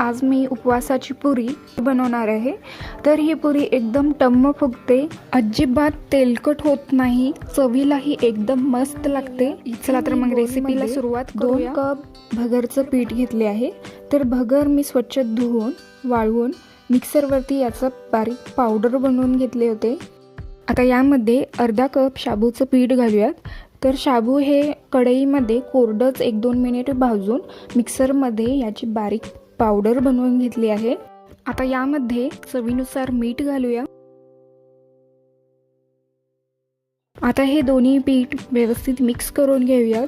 आज मी उपवासाची पुरी बनवणार आहे. तर ही पुरी एकदम टम्म फुगते. अजिबात तेलकट होत नाही. चवीलाही एकदम मस्त लागते. चला तर मग रेसिपीला सुरुवात दोन कप भगरचं पीठ घेतले आहे. तर भगर मी स्वच्छ धुवून वाळवून मिक्सरवरती याचं बारीक पावडर बनवून घेतले होते. आता यामध्ये अर्धा कप शाबूचं पीठ घालूयात. तर शाबू हे कढईमध्ये कोरडंच एक दोन मिनिट भाजून मिक्सरमध्ये याची बारीक पावडर बनवून घेतली आहे. आता यामध्ये चवीनुसार मीठ घालूया. आता हे दोन्ही पीठ व्यवस्थित मिक्स करून घेऊयात.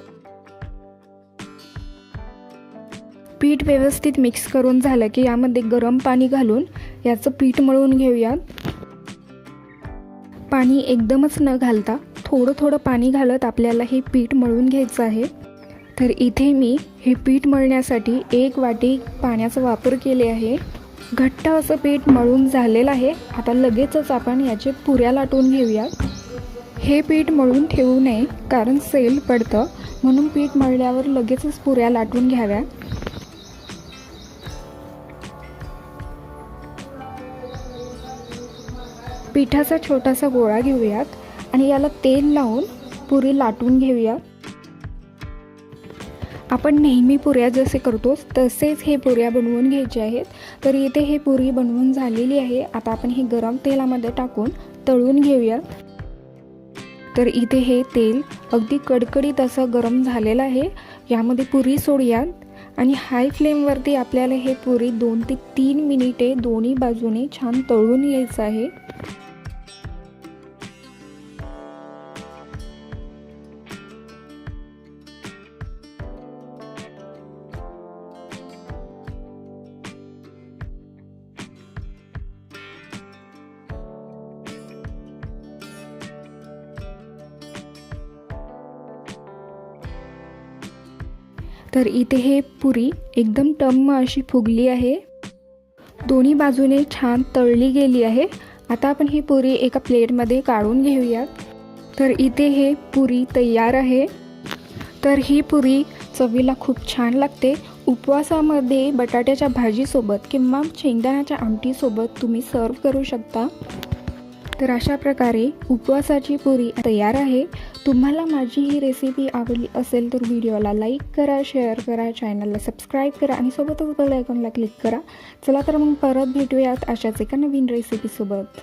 पीठ व्यवस्थित मिक्स करून झालं की यामध्ये गरम पाणी घालून याचं पीठ मळून घेऊयात. पाणी एकदमच न घालता थोडं थोडं पाणी घालत आपल्याला हे पीठ मळून घ्यायचं आहे. तर इथे मी हे पीठ मळण्यासाठी एक वाटी पाण्याचा वापर केले आहे. घट्ट असं पीठ मळून झालेलं आहे. आता लगेचच आपण याचे पुऱ्या लाटून घेऊयात. हे पीठ मळून ठेवू नये कारण सेल पडतं. म्हणून पीठ मळल्यावर लगेचच पुऱ्या लाटून घ्याव्या पिठाचा छोटासा गोळा घेऊयात आणि याला तेल लावून पुरी लाटून घेऊया आपण नेहमी पुऱ्या जसे करतोच तसेच हे पुऱ्या बनवून घ्यायचे आहेत. तर इथे हे पुरी बनवून झालेली आहे. आता आपण हे गरम तेलामध्ये टाकून तळून घेऊया. तर इथे हे तेल अगदी कडकडीत असं गरम झालेलं आहे. यामध्ये पुरी सोडूयात आणि हाय फ्लेमवरती आपल्याला हे पुरी दोन ते तीन मिनिटे दोन्ही बाजूने छान तळून घ्यायचं आहे. तर इथे हे पुरी एकदम टम्म अशी फुगली आहे. दोन्ही बाजूने छान तळली गेली आहे. आता आपण ही पुरी एका प्लेटमध्ये काढून घेऊयात. तर इथे हे पुरी तयार आहे. तर ही पुरी चवीला खूप छान लागते. उपवासामध्ये बटाट्याच्या भाजीसोबत किंवा शेंगदाण्याच्या आमटीसोबत तुम्ही सर्व करू शकता. तर अशा प्रकारे उपवासाची पुरी तयार आहे. तुम्हाला माझी ही रेसिपी आवडली असेल तर व्हिडिओला लाईक करा शेअर करा चॅनलला सबस्क्राईब करा आणि सोबतच बेल आयकॉनला क्लिक करा. चला तर मग परत भेटूयात अशाच एका नवीन रेसिपीसोबत